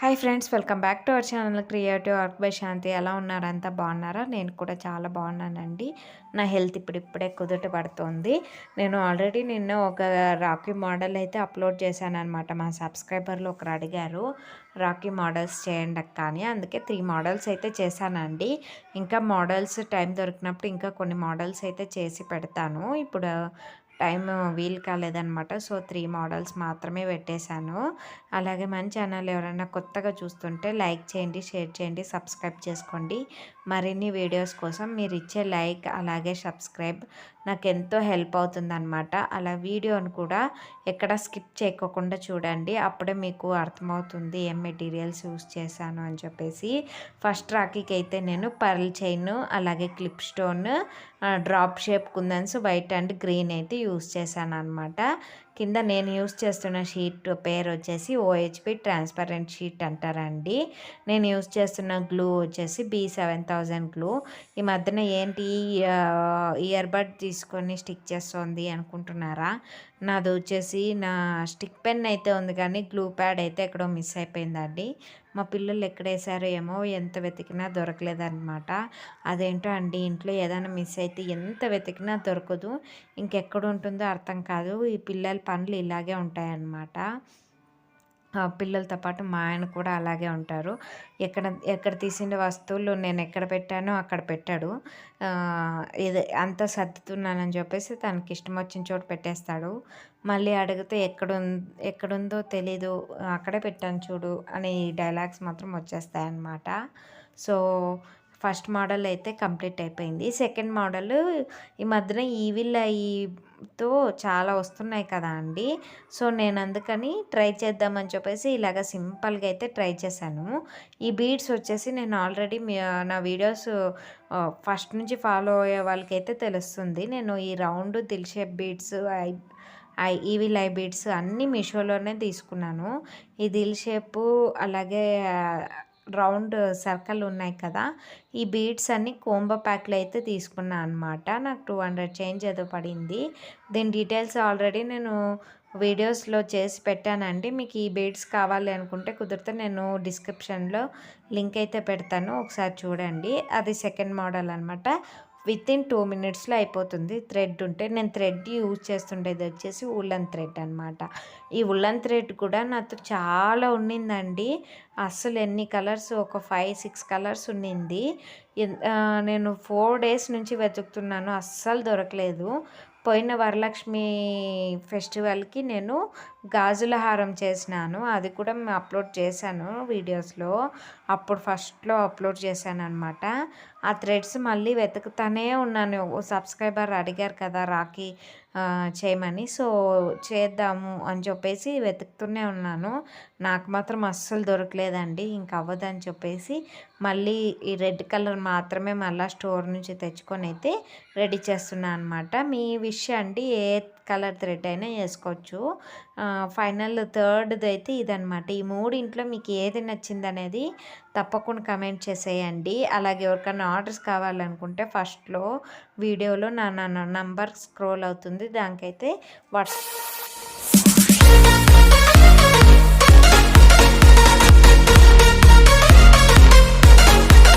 Hi friends welcome back to our channel creative work by Shanti ఎలా ఉన్నారంతా బాగున్నారా? నేను కూడా చాలా బాగున్నానండి. నా హెల్త్ ఇప్పుడు ఇప్పుడే కుదుట పడుతుంది. నేను ఆల్రెడీ నిన్న ఒక రాకీ మోడల్ అయితే అప్లోడ్ చేశాను అనమాట మా సబ్స్క్రైబర్లు ఒకరు అడిగారు రాకీ మోడల్స్ చేయండి కానీ అందుకే త్రీ మోడల్స్ అయితే చేశానండి. ఇంకా మోడల్స్ టైం దొరికినప్పుడు ఇంకా కొన్ని మోడల్స్ అయితే చేసి పెడతాను. ఇప్పుడు టైం వీలు కాలేదనమాట సో త్రీ మోడల్స్ మాత్రమే పెట్టేశాను. అలాగే మన ఛానల్ ఎవరైనా కొత్తగా చూస్తుంటే లైక్ చేయండి షేర్ చేయండి సబ్స్క్రైబ్ చేసుకోండి. మరిన్ని వీడియోస్ కోసం మీరు ఇచ్చే లైక్ అలాగే సబ్స్క్రైబ్ నాకు ఎంతో హెల్ప్ అవుతుందన్నమాట. అలా వీడియోను కూడా ఎక్కడ స్కిప్ చేయకోకుండా చూడండి. అప్పుడే మీకు అర్థమవుతుంది ఏం మెటీరియల్స్ యూస్ చేశాను అని చెప్పేసి. ఫస్ట్ రాఖీకి అయితే నేను పర్ల్ చైన్ అలాగే clip stone drop shape kundans white and green అయితే యూస్ చేశాను అనమాట కింద నేను యూస్ చేస్తున్న షీట్ పేరు వచ్చేసి ఓహెచ్పి ట్రాన్స్పరెంట్ షీట్ అంటారండి. నేను యూస్ చేస్తున్న గ్లూ వచ్చేసి బీ సెవెన్ థౌజండ్ గ్లూ. ఈ మధ్యన ఏంటి ఇయర్ బడ్ తీసుకొని స్టిక్ చేస్తుంది అనుకుంటున్నారా? నాది వచ్చేసి నా స్టిక్ పెన్ అయితే ఉంది కానీ గ్లూ ప్యాడ్ అయితే ఎక్కడో మిస్ అయిపోయిందండి. మా పిల్లలు ఎక్కడ వేసారో ఏమో ఎంత వెతికినా దొరకలేదన్నమాట. అదేంటో అండి ఇంట్లో ఏదైనా మిస్ అయితే ఎంత వెతికినా దొరకదు. ఇంకెక్కడ ఉంటుందో అర్థం కాదు. ఈ పిల్లలు పనులు ఇలాగే ఉంటాయన్నమాట. పిల్లలతో పాటు మా ఆయన కూడా అలాగే ఉంటారు. ఎక్కడ ఎక్కడ తీసిన వస్తువులు నేను ఎక్కడ పెట్టానో అక్కడ పెట్టాడు. ఇది అంతా సర్దుతున్నానని చెప్పేసి తనకి ఇష్టం వచ్చిన చోటు పెట్టేస్తాడు. మళ్ళీ అడిగితే ఎక్కడ ఎక్కడుందో తెలీదు అక్కడే పెట్టాను చూడు అని డైలాగ్స్ మాత్రం వచ్చేస్తాయి అన్నమాట సో ఫస్ట్ మోడల్ అయితే కంప్లీట్ అయిపోయింది. సెకండ్ మోడల్ ఈ మధ్యన ఈవిల్ ఐతో చాలా వస్తున్నాయి కదా అండి. సో నేను అందుకని ట్రై చేద్దామని చెప్పేసి ఇలాగ సింపుల్గా అయితే ట్రై చేశాను. ఈ బీడ్స్ వచ్చేసి నేను ఆల్రెడీ నా వీడియోస్ ఫస్ట్ నుంచి ఫాలో అయ్యే వాళ్ళకైతే తెలుస్తుంది. నేను ఈ round Dil shape beads eye eye evil eye beads అన్నీ మీషోలోనే తీసుకున్నాను. ఈ దిల్ షేపు అలాగే రౌండ్ సర్కిల్ ఉన్నాయి కదా ఈ బీడ్స్ అన్ని కోంబో ప్యాక్లు అయితే తీసుకున్నాను అనమాట నాకు టూ హండ్రెడ్ చేంజ్ ఏదో పడింది. దీని డీటెయిల్స్ ఆల్రెడీ నేను వీడియోస్లో చేసి పెట్టానండి. మీకు ఈ బీడ్స్ కావాలి అనుకుంటే కుదిరితే నేను డిస్క్రిప్షన్లో లింక్ అయితే పెడతాను. ఒకసారి చూడండి. అది సెకండ్ మోడల్ అనమాట విత్ ఇన్ టూ మినిట్స్లో అయిపోతుంది. థ్రెడ్ ఉంటే నేను థ్రెడ్ యూజ్ చేస్తుండేది వచ్చేసి ఉల్లన్ థ్రెడ్ అనమాట ఈ ఉల్లన్ థ్రెడ్ కూడా నాతో చాలా ఉండిందండి అస్సలు ఎన్ని కలర్స్ ఒక ఫైవ్ సిక్స్ కలర్స్ ఉండింది నేను ఫోర్ డేస్ నుంచి వెతుకుతున్నాను. అస్సలు దొరకలేదు. పోయిన వరలక్ష్మి ఫెస్టివల్కి నేను గాజుల హారం చేసినాను. అది కూడా మేము అప్లోడ్ చేశాను వీడియోస్లో. అప్పుడు ఫస్ట్లో అప్లోడ్ చేశాను అనమాట ఆ థ్రెడ్స్ మళ్ళీ వెతుకుతానే ఉన్నాను. సబ్స్క్రైబర్ అడిగారు కదా రాఖీ చేయమని. సో చేద్దాము అని చెప్పేసి వెతుకుతూనే ఉన్నాను. నాకు మాత్రం అస్సలు దొరకలేదండి. ఇంక అవ్వదని చెప్పేసి మళ్ళీ ఈ రెడ్ కలర్ మాత్రమే మళ్ళీ స్టోర్ నుంచి తెచ్చుకొని అయితే రెడీ చేస్తున్నాను అనమాట మీ విష్ అండి ఏ కలర్ థ్రెడ్ అయినా వేసుకోవచ్చు. ఫైనల్ థర్డ్ది అయితే ఇదనమాట ఈ మూడింట్లో మీకు ఏది నచ్చిందనేది తప్పకుండా కమెంట్ చేసేయండి. అలాగే ఎవరికైనా ఆర్డర్స్ కావాలనుకుంటే ఫస్ట్లో వీడియోలో నా నా నంబర్ స్క్రోల్ అవుతుంది. దానికైతే వాట్స్